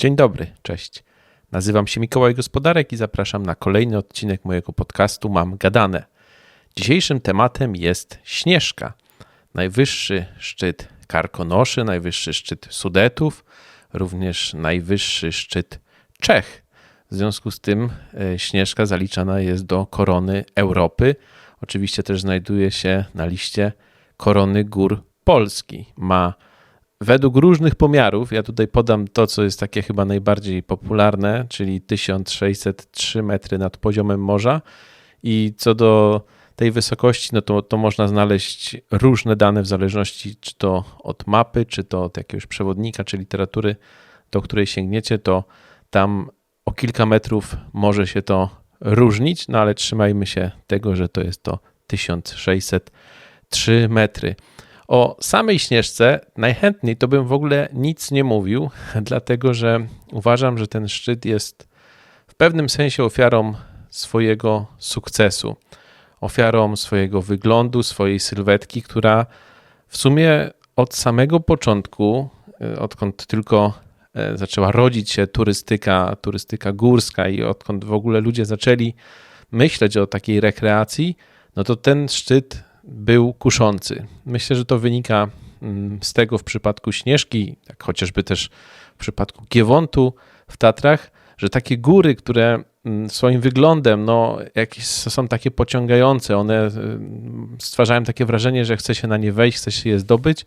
Dzień dobry, cześć. Nazywam się Mikołaj Gospodarek i zapraszam na kolejny odcinek mojego podcastu Mam Gadane. Dzisiejszym tematem jest Śnieżka. Najwyższy szczyt Karkonoszy, najwyższy szczyt Sudetów, również najwyższy szczyt Czech. W związku z tym e, Śnieżka zaliczana jest do korony Europy. Oczywiście też znajduje się na liście korony gór Polski. Ma według różnych pomiarów, ja tutaj podam to, co jest takie chyba najbardziej popularne, czyli 1603 metry nad poziomem morza. I co do tej wysokości, no to, to można znaleźć różne dane w zależności czy to od mapy, czy to od jakiegoś przewodnika, czy literatury, do której sięgniecie, to tam o kilka metrów może się to różnić, no ale trzymajmy się tego, że to jest to 1603 metry. O samej Śnieżce najchętniej to bym w ogóle nic nie mówił, dlatego że uważam, że ten szczyt jest w pewnym sensie ofiarą swojego sukcesu, ofiarą swojego wyglądu, swojej sylwetki, która w sumie od samego początku, e, odkąd tylko e, zaczęła rodzić się turystyka, turystyka górska i odkąd w ogóle ludzie zaczęli myśleć o takiej rekreacji, no to ten szczyt był kuszący. Myślę, że to wynika mm, z tego w przypadku Śnieżki, jak chociażby też w przypadku Giewontu w Tatrach, że takie góry, które mm, swoim wyglądem no, jakieś są takie pociągające, one y, stwarzają takie wrażenie, że chce się na nie wejść, chce się je zdobyć,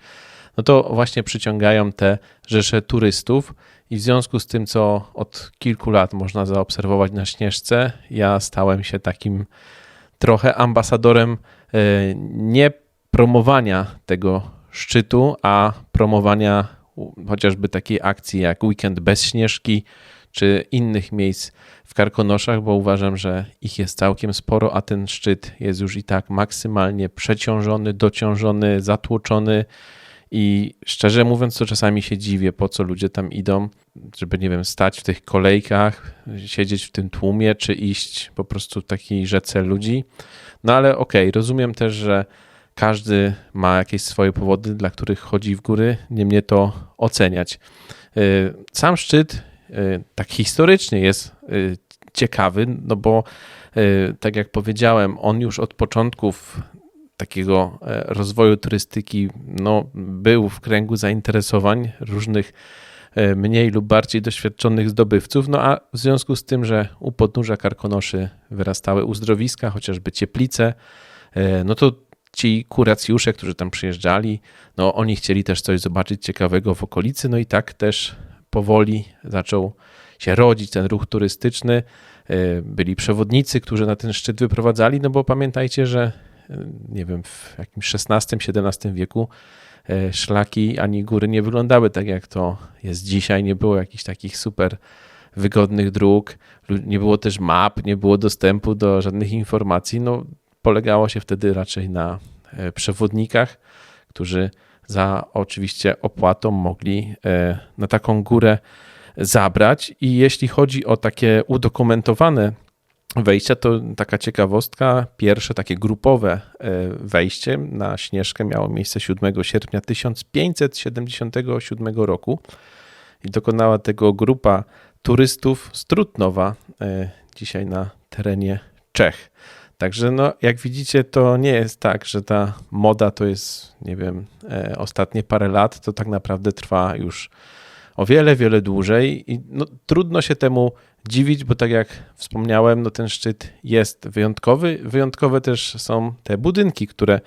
no to właśnie przyciągają te rzesze turystów. I w związku z tym, co od kilku lat można zaobserwować na Śnieżce, ja stałem się takim trochę ambasadorem nie promowania tego szczytu, a promowania chociażby takiej akcji jak Weekend bez Śnieżki czy innych miejsc w Karkonoszach, bo uważam, że ich jest całkiem sporo, a ten szczyt jest już i tak maksymalnie przeciążony, dociążony, zatłoczony. I szczerze mówiąc, to czasami się dziwię, po co ludzie tam idą, żeby, nie wiem, stać w tych kolejkach, siedzieć w tym tłumie, czy iść po prostu w takiej rzece ludzi. No ale okej, okay, rozumiem też, że każdy ma jakieś swoje powody, dla których chodzi w góry, nie mnie to oceniać. Y, sam szczyt, y, tak historycznie, jest y, ciekawy, no bo tak jak powiedziałem, on już od początków takiego e, rozwoju turystyki no, był w kręgu zainteresowań różnych e, mniej lub bardziej doświadczonych zdobywców, no a w związku z tym, że u podnóża Karkonoszy wyrastały uzdrowiska, chociażby cieplice, e, no to ci kuracjusze, którzy tam przyjeżdżali, no oni chcieli też coś zobaczyć ciekawego w okolicy, no i tak też powoli zaczął się rodzić ten ruch turystyczny. Byli przewodnicy, którzy na ten szczyt wyprowadzali, no bo pamiętajcie, że nie wiem, w jakimś XVI-XVII wieku e, szlaki ani góry nie wyglądały tak, jak to jest dzisiaj. Nie było jakichś takich super wygodnych dróg, nie było też map, nie było dostępu do żadnych informacji. No, polegało się wtedy raczej na e, przewodnikach, którzy za oczywiście opłatą mogli e, na taką górę zabrać. I jeśli chodzi o takie udokumentowane wejścia, to taka ciekawostka, pierwsze takie grupowe e, wejście na Śnieżkę miało miejsce 7 sierpnia 1577 roku i dokonała tego grupa turystów z Trutnowa, e, dzisiaj na terenie Czech. Także no, jak widzicie, to nie jest tak, że ta moda to jest, nie wiem, e, ostatnie parę lat, to tak naprawdę trwa już o wiele, wiele dłużej i no, trudno się temu dziwić, bo tak jak wspomniałem, no ten szczyt jest wyjątkowy. Wyjątkowe też są te budynki, które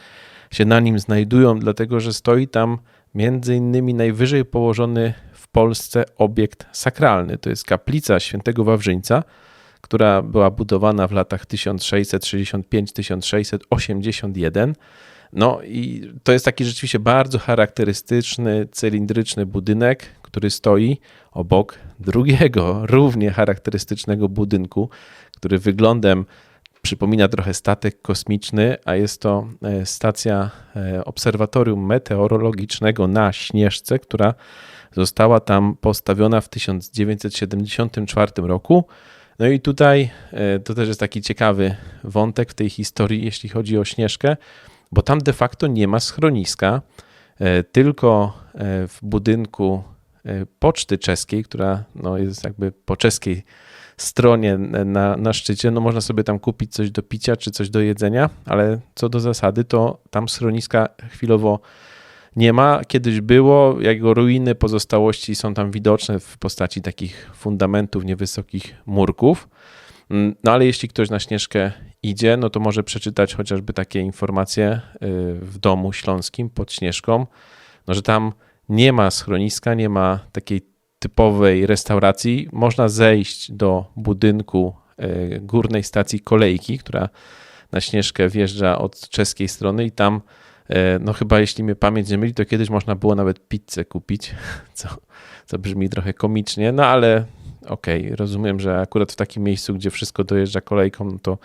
się na nim znajdują, dlatego że stoi tam między innymi najwyżej położony w Polsce obiekt sakralny. To jest kaplica świętego Wawrzyńca, która była budowana w latach 1665-1681. No i to jest taki rzeczywiście bardzo charakterystyczny, cylindryczny budynek, który stoi obok drugiego, równie charakterystycznego budynku, który wyglądem przypomina trochę statek kosmiczny, a jest to e, stacja e, obserwatorium meteorologicznego na Śnieżce, która została tam postawiona w 1974 roku. No i tutaj e, to też jest taki ciekawy wątek w tej historii, jeśli chodzi o Śnieżkę, bo tam de facto nie ma schroniska, tylko w budynku poczty czeskiej, która no, jest jakby po czeskiej stronie na, na szczycie, no można sobie tam kupić coś do picia czy coś do jedzenia, ale co do zasady, to tam schroniska chwilowo nie ma. Kiedyś było, jego ruiny, pozostałości są tam widoczne w postaci takich fundamentów, niewysokich murków. Mm, no ale jeśli ktoś na Śnieżkę idzie, no to może przeczytać chociażby takie informacje y, w domu śląskim pod Śnieżką, no że tam nie ma schroniska, nie ma takiej typowej restauracji. Można zejść do budynku y, górnej stacji kolejki, która na Śnieżkę wjeżdża od czeskiej strony i tam y, no chyba jeśli mnie pamięć nie myli, to kiedyś można było nawet pizzę kupić, co, co brzmi trochę komicznie, no ale okej, okay, rozumiem, że akurat w takim miejscu, gdzie wszystko dojeżdża kolejką, no to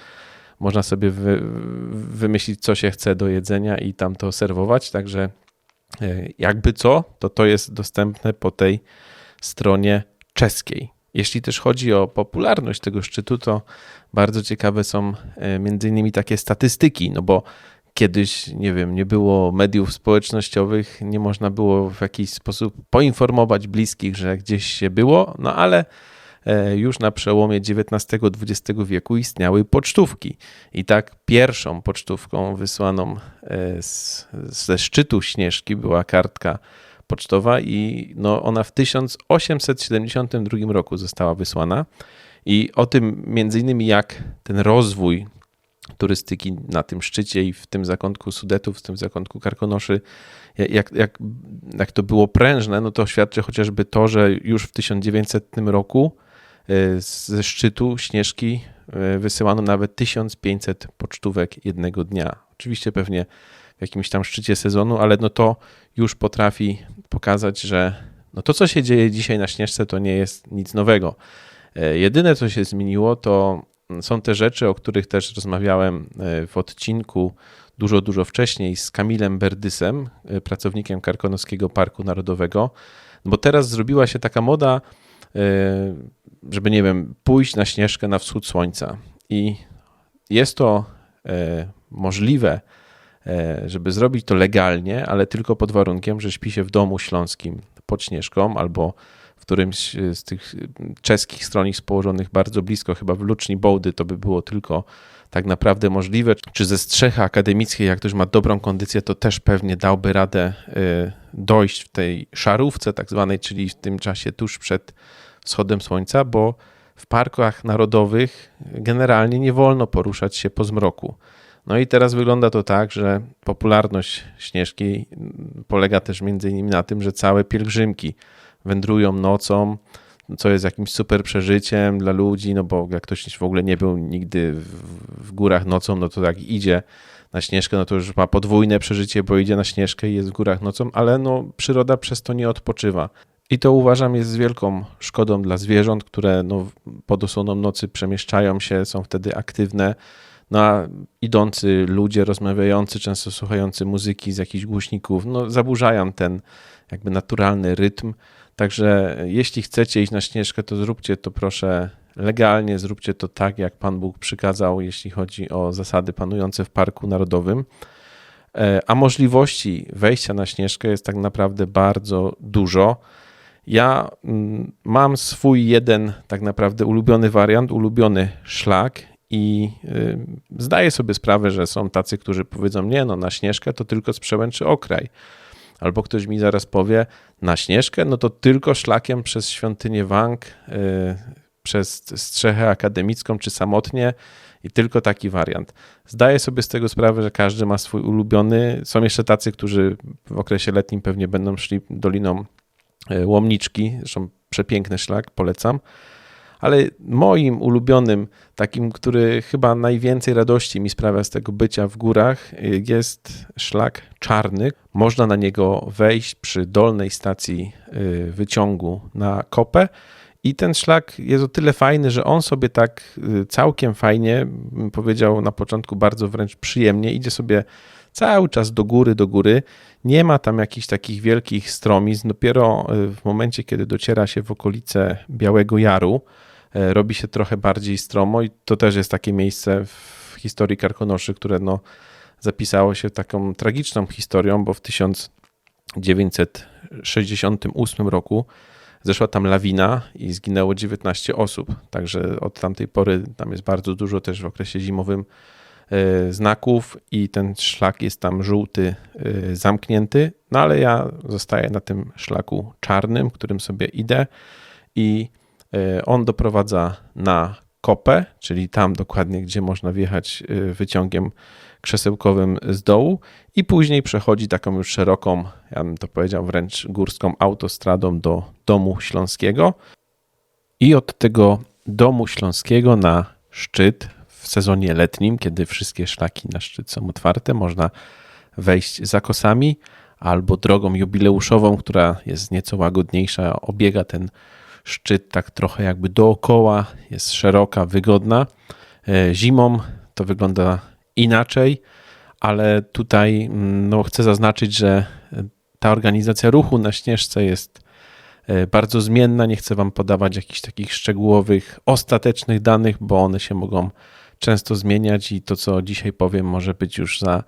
można sobie wy, wymyślić, co się chce do jedzenia i tam to serwować. Także e, jakby co, to to jest dostępne po tej stronie czeskiej. Jeśli też chodzi o popularność tego szczytu, to bardzo ciekawe są e, między innymi takie statystyki, no bo kiedyś, nie wiem, nie było mediów społecznościowych, nie można było w jakiś sposób poinformować bliskich, że gdzieś się było, no ale już na przełomie XIX-XX wieku istniały pocztówki. I tak pierwszą pocztówką wysłaną e, z, ze szczytu Śnieżki była kartka pocztowa i no ona w 1872 roku została wysłana. I o tym między innymi jak ten rozwój turystyki na tym szczycie i w tym zakątku Sudetów, w tym zakątku Karkonoszy, jak, jak, jak to było prężne, no to świadczy chociażby to, że już w 1900 roku E, ze szczytu Śnieżki e, wysyłano nawet 1500 pocztówek jednego dnia. Oczywiście pewnie w jakimś tam szczycie sezonu, ale no to już potrafi pokazać, że no to, co się dzieje dzisiaj na Śnieżce, to nie jest nic nowego. E, jedyne, co się zmieniło, to są te rzeczy, o których też rozmawiałem w odcinku dużo, dużo wcześniej z Kamilem Berdysem, pracownikiem Karkonoskiego Parku Narodowego, bo teraz zrobiła się taka moda żeby, nie wiem, pójść na śnieżkę na wschód słońca. I jest to e, możliwe, e, żeby zrobić to legalnie, ale tylko pod warunkiem, że śpi się w domu śląskim pod śnieżką albo w którymś z tych czeskich stronich położonych bardzo blisko, chyba w Luczni Bołdy, to by było tylko tak naprawdę możliwe. Czy ze strzechy akademickiej, jak ktoś ma dobrą kondycję, to też pewnie dałby radę e, dojść w tej szarówce tak zwanej, czyli w tym czasie tuż przed wschodem słońca, bo w parkach narodowych generalnie nie wolno poruszać się po zmroku. No i teraz wygląda to tak, że popularność Śnieżki polega też między innymi na tym, że całe pielgrzymki wędrują nocą, co jest jakimś super przeżyciem dla ludzi, no bo jak ktoś w ogóle nie był nigdy w, górach nocą, no to jak idzie na Śnieżkę, no to już ma podwójne przeżycie, bo idzie na Śnieżkę i jest w górach nocą, ale no przyroda przez to nie odpoczywa. I to uważam jest wielką szkodą dla zwierząt, które no, pod osłoną nocy przemieszczają się, są wtedy aktywne. No a idący ludzie, rozmawiający, często słuchający muzyki z jakichś głośników, no, zaburzają ten jakby naturalny rytm. Także jeśli chcecie iść na śnieżkę, to zróbcie to proszę legalnie, zróbcie to tak, jak Pan Bóg przykazał, jeśli chodzi o zasady panujące w Parku Narodowym. E, a możliwości wejścia na śnieżkę jest tak naprawdę bardzo dużo. Ja mm, mam swój jeden tak naprawdę ulubiony wariant, ulubiony szlak i y, zdaję sobie sprawę, że są tacy, którzy powiedzą, nie no, na Śnieżkę to tylko z Przełęczy Okraj. Albo ktoś mi zaraz powie, na Śnieżkę, no to tylko szlakiem przez świątynię Wang, y, przez Strzechę Akademicką czy samotnie i tylko taki wariant. Zdaję sobie z tego sprawę, że każdy ma swój ulubiony. Są jeszcze tacy, którzy w okresie letnim pewnie będą szli doliną E, łomniczki, zresztą przepiękny szlak, polecam. Ale moim ulubionym, takim, który chyba najwięcej radości mi sprawia z tego bycia w górach, e, jest szlak czarny. Można na niego wejść przy dolnej stacji e, wyciągu na kopę. I ten szlak jest o tyle fajny, że on sobie tak całkiem fajnie, powiedział na początku bardzo wręcz przyjemnie, idzie sobie cały czas do góry, do góry. Nie ma tam jakichś takich wielkich stromisk. Dopiero w momencie, kiedy dociera się w okolice Białego Jaru, robi się trochę bardziej stromo i to też jest takie miejsce w historii Karkonoszy, które no, zapisało się taką tragiczną historią, bo w 1968 roku zeszła tam lawina i zginęło 19 osób. Także od tamtej pory tam jest bardzo dużo też w okresie zimowym e, znaków i ten szlak jest tam żółty, e, zamknięty, no ale ja zostaję na tym szlaku czarnym, którym sobie idę i e, on doprowadza na kopę, czyli tam dokładnie, gdzie można wjechać wyciągiem krzesełkowym z dołu i później przechodzi taką już szeroką, ja bym to powiedział wręcz górską autostradą do domu śląskiego. I od tego domu śląskiego na szczyt w sezonie letnim, kiedy wszystkie szlaki na szczyt są otwarte, można wejść za kosami albo drogą jubileuszową, która jest nieco łagodniejsza, obiega ten szczyt tak trochę jakby dookoła, jest szeroka, wygodna. E, zimą to wygląda inaczej, ale tutaj mm, no, chcę zaznaczyć, że ta organizacja ruchu na Śnieżce jest e, bardzo zmienna. Nie chcę Wam podawać jakichś takich szczegółowych, ostatecznych danych, bo one się mogą często zmieniać i to, co dzisiaj powiem, może być już za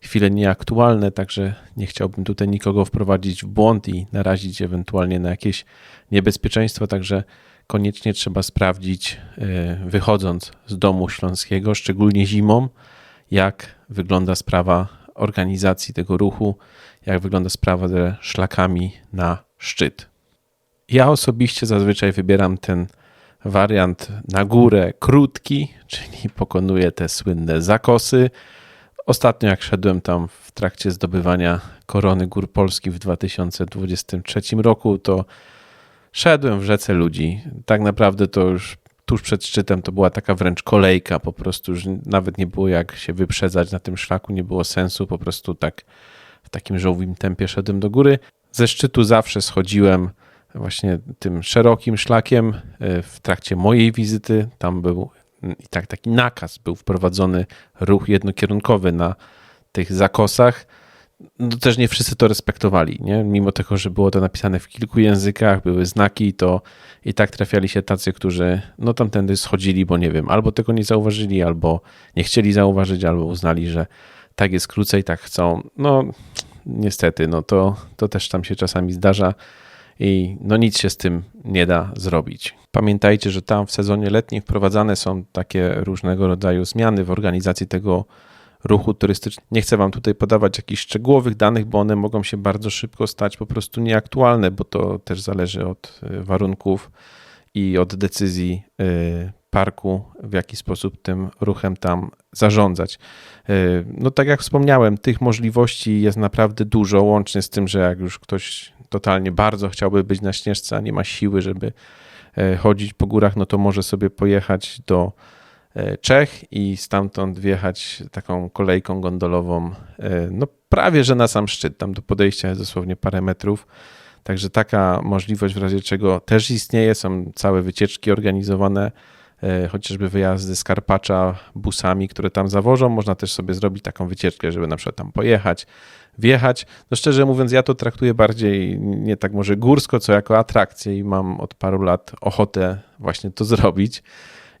chwilę nieaktualne, także nie chciałbym tutaj nikogo wprowadzić w błąd i narazić ewentualnie na jakieś niebezpieczeństwo, także koniecznie trzeba sprawdzić, e, wychodząc z domu śląskiego, szczególnie zimą, jak wygląda sprawa organizacji tego ruchu, jak wygląda sprawa ze szlakami na szczyt. Ja osobiście zazwyczaj wybieram ten wariant na górę krótki, czyli pokonuję te słynne zakosy. Ostatnio, jak szedłem tam w trakcie zdobywania korony gór Polski w 2023 roku, to szedłem w rzece ludzi. Tak naprawdę to już tuż przed szczytem to była taka wręcz kolejka, po prostu już nawet nie było jak się wyprzedzać na tym szlaku, nie było sensu, po prostu tak w takim żołowym tempie szedłem do góry. Ze szczytu zawsze schodziłem właśnie tym szerokim szlakiem e, w trakcie mojej wizyty. Tam był i tak taki nakaz, był wprowadzony ruch jednokierunkowy na tych zakosach no też nie wszyscy to respektowali, nie? Mimo tego, że było to napisane w kilku językach, były znaki, to i tak trafiali się tacy, którzy no tamtędy schodzili, bo nie wiem, albo tego nie zauważyli, albo nie chcieli zauważyć, albo uznali, że tak jest krócej, tak chcą. No niestety, no to, to też tam się czasami zdarza i no nic się z tym nie da zrobić. Pamiętajcie, że tam w sezonie letnim wprowadzane są takie różnego rodzaju zmiany w organizacji tego ruchu turystycznego. Nie chcę Wam tutaj podawać jakichś szczegółowych danych, bo one mogą się bardzo szybko stać po prostu nieaktualne, bo to też zależy od y, warunków i od decyzji y, parku, w jaki sposób tym ruchem tam zarządzać. Y, no tak jak wspomniałem, tych możliwości jest naprawdę dużo, łącznie z tym, że jak już ktoś totalnie bardzo chciałby być na Śnieżce, a nie ma siły, żeby chodzić po górach, no to może sobie pojechać do E, Czech i stamtąd wjechać taką kolejką gondolową, e, no prawie że na sam szczyt. Tam do podejścia jest dosłownie parę metrów. Także taka możliwość w razie czego też istnieje. Są całe wycieczki organizowane, e, chociażby wyjazdy z Karpacza busami, które tam zawożą. Można też sobie zrobić taką wycieczkę, żeby na przykład tam pojechać, wjechać. No szczerze mówiąc, ja to traktuję bardziej nie tak może górsko, co jako atrakcję i mam od paru lat ochotę właśnie to zrobić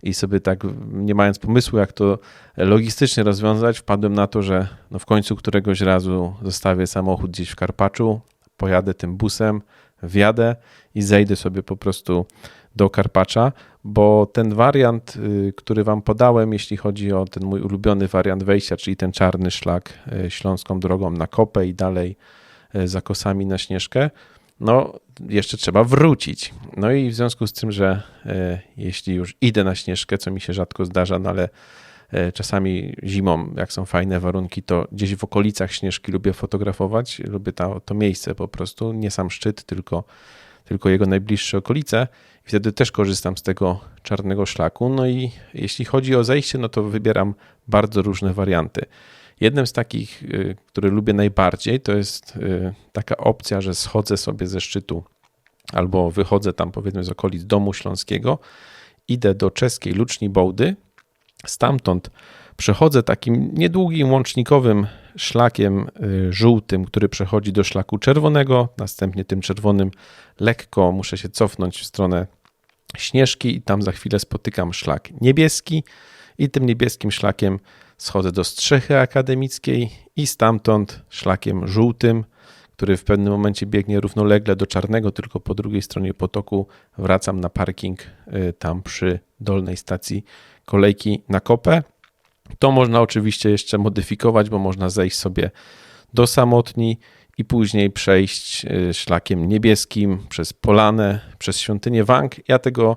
i sobie tak, nie mając pomysłu, jak to logistycznie rozwiązać, wpadłem na to, że no w końcu któregoś razu zostawię samochód gdzieś w Karpaczu, pojadę tym busem, wjadę i zejdę sobie po prostu do Karpacza, bo ten wariant, y, który Wam podałem, jeśli chodzi o ten mój ulubiony wariant wejścia, czyli ten czarny szlak y, śląską drogą na Kopę i dalej y, za kosami na Śnieżkę, no jeszcze trzeba wrócić. No i w związku z tym, że jeśli już idę na śnieżkę, co mi się rzadko zdarza, no ale czasami zimą, jak są fajne warunki, to gdzieś w okolicach śnieżki lubię fotografować, lubię to, to miejsce po prostu, nie sam szczyt, tylko, tylko jego najbliższe okolice. I wtedy też korzystam z tego czarnego szlaku. No i jeśli chodzi o zejście, no to wybieram bardzo różne warianty. Jednym z takich, y, który lubię najbardziej, to jest y, taka opcja, że schodzę sobie ze szczytu albo wychodzę tam powiedzmy z okolic domu śląskiego, idę do czeskiej Luczni Bołdy, stamtąd przechodzę takim niedługim łącznikowym szlakiem y, żółtym, który przechodzi do szlaku czerwonego, następnie tym czerwonym lekko muszę się cofnąć w stronę Śnieżki i tam za chwilę spotykam szlak niebieski i tym niebieskim szlakiem schodzę do Strzechy Akademickiej i stamtąd szlakiem żółtym, który w pewnym momencie biegnie równolegle do czarnego, tylko po drugiej stronie potoku wracam na parking y, tam przy dolnej stacji kolejki na kopę. To można oczywiście jeszcze modyfikować, bo można zejść sobie do samotni i później przejść y, szlakiem niebieskim przez Polanę, przez świątynię Wang. Ja tego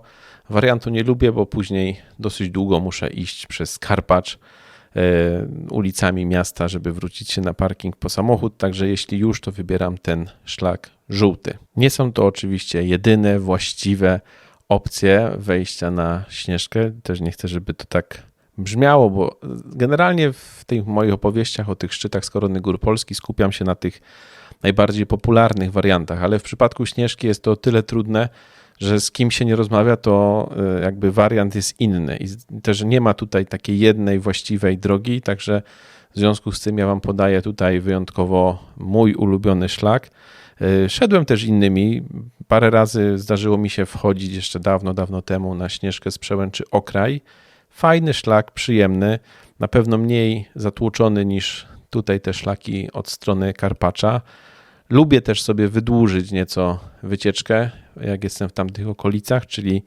wariantu nie lubię, bo później dosyć długo muszę iść przez Karpacz y, ulicami miasta, żeby wrócić się na parking po samochód. Także jeśli już, to wybieram ten szlak żółty. Nie są to oczywiście jedyne właściwe opcje wejścia na Śnieżkę. Też nie chcę, żeby to tak brzmiało, bo generalnie w tych moich opowieściach o tych szczytach z Korony Gór Polski skupiam się na tych najbardziej popularnych wariantach, ale w przypadku Śnieżki jest to o tyle trudne, że z kim się nie rozmawia, to e, jakby wariant jest inny i też nie ma tutaj takiej jednej właściwej drogi, także w związku z tym ja wam podaję tutaj wyjątkowo mój ulubiony szlak. E, szedłem też innymi. Parę razy zdarzyło mi się wchodzić jeszcze dawno, dawno temu na Śnieżkę z Przełęczy Okraj. Fajny szlak, przyjemny, na pewno mniej zatłoczony niż tutaj te szlaki od strony Karpacza. Lubię też sobie wydłużyć nieco wycieczkę, jak jestem w tamtych okolicach, czyli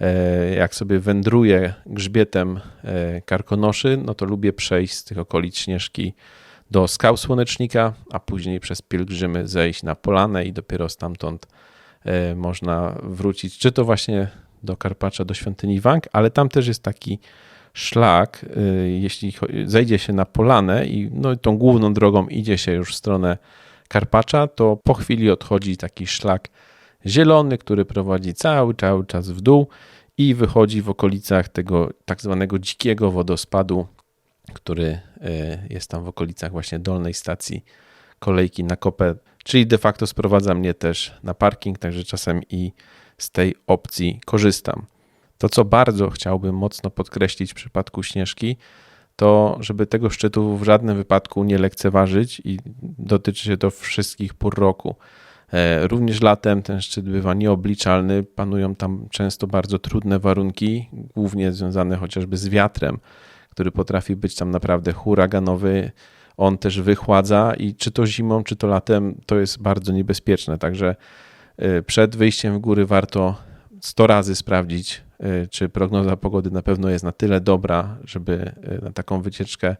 e, jak sobie wędruję grzbietem e, Karkonoszy, no to lubię przejść z tych okolic Śnieżki do skał Słonecznika, a później przez pielgrzymy zejść na Polanę i dopiero stamtąd e, można wrócić, czy to właśnie do Karpacza, do świątyni Wang, ale tam też jest taki szlak, jeśli zejdzie się na Polanę i no, tą główną drogą idzie się już w stronę Karpacza, to po chwili odchodzi taki szlak zielony, który prowadzi cały, cały czas w dół i wychodzi w okolicach tego tak zwanego dzikiego wodospadu, który e, jest tam w okolicach właśnie dolnej stacji kolejki na kopę, czyli de facto sprowadza mnie też na parking, także czasem i z tej opcji korzystam. To, co bardzo chciałbym mocno podkreślić w przypadku Śnieżki, to żeby tego szczytu w żadnym wypadku nie lekceważyć i dotyczy się to wszystkich pór roku. E, również latem ten szczyt bywa nieobliczalny, panują tam często bardzo trudne warunki, głównie związane chociażby z wiatrem, który potrafi być tam naprawdę huraganowy. On też wychładza i czy to zimą, czy to latem, to jest bardzo niebezpieczne. Także przed wyjściem w góry warto 100 razy sprawdzić, y, czy prognoza pogody na pewno jest na tyle dobra, żeby y, na taką wycieczkę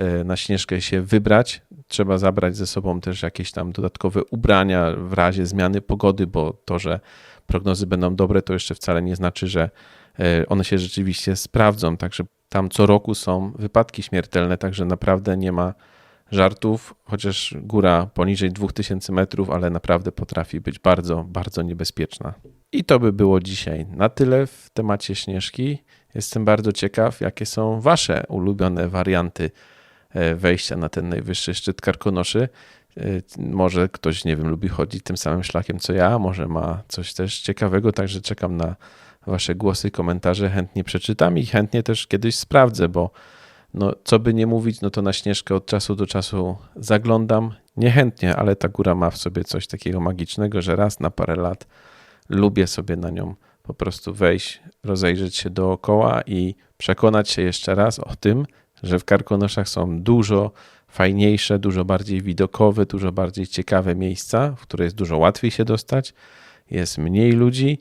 y, na śnieżkę się wybrać. Trzeba zabrać ze sobą też jakieś tam dodatkowe ubrania w razie zmiany pogody, bo to, że prognozy będą dobre, to jeszcze wcale nie znaczy, że one się rzeczywiście sprawdzą. Także tam co roku są wypadki śmiertelne, także naprawdę nie ma żartów, chociaż góra poniżej 2000 metrów, ale naprawdę potrafi być bardzo, bardzo niebezpieczna. I to by było dzisiaj na tyle w temacie Śnieżki. Jestem bardzo ciekaw, jakie są Wasze ulubione warianty e, wejścia na ten najwyższy szczyt Karkonoszy. E, może ktoś, nie wiem, lubi chodzić tym samym szlakiem co ja, może ma coś też ciekawego, także czekam na Wasze głosy, komentarze, chętnie przeczytam i chętnie też kiedyś sprawdzę, bo no, co by nie mówić, no to na Śnieżkę od czasu do czasu zaglądam. Niechętnie, ale ta góra ma w sobie coś takiego magicznego, że raz na parę lat lubię sobie na nią po prostu wejść, rozejrzeć się dookoła i przekonać się jeszcze raz o tym, że w Karkonoszach są dużo fajniejsze, dużo bardziej widokowe, dużo bardziej ciekawe miejsca, w które jest dużo łatwiej się dostać, jest mniej ludzi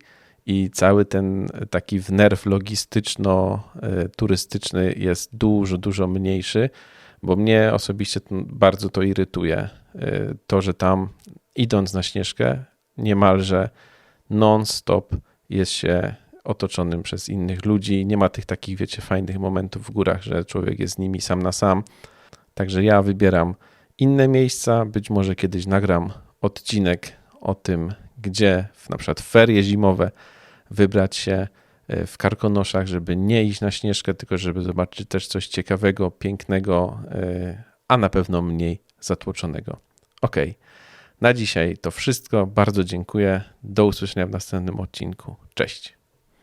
i cały ten taki wnerw logistyczno-turystyczny jest dużo, dużo mniejszy, bo mnie osobiście bardzo to irytuje. To, że tam idąc na śnieżkę, niemalże non-stop jest się otoczonym przez innych ludzi. Nie ma tych takich, wiecie, fajnych momentów w górach, że człowiek jest z nimi sam na sam. Także ja wybieram inne miejsca. Być może kiedyś nagram odcinek o tym, gdzie w, na przykład ferie zimowe wybrać się e, w Karkonoszach, żeby nie iść na śnieżkę, tylko żeby zobaczyć też coś ciekawego, pięknego, e, a na pewno mniej zatłoczonego. Ok. Na dzisiaj to wszystko. Bardzo dziękuję. Do usłyszenia w następnym odcinku. Cześć.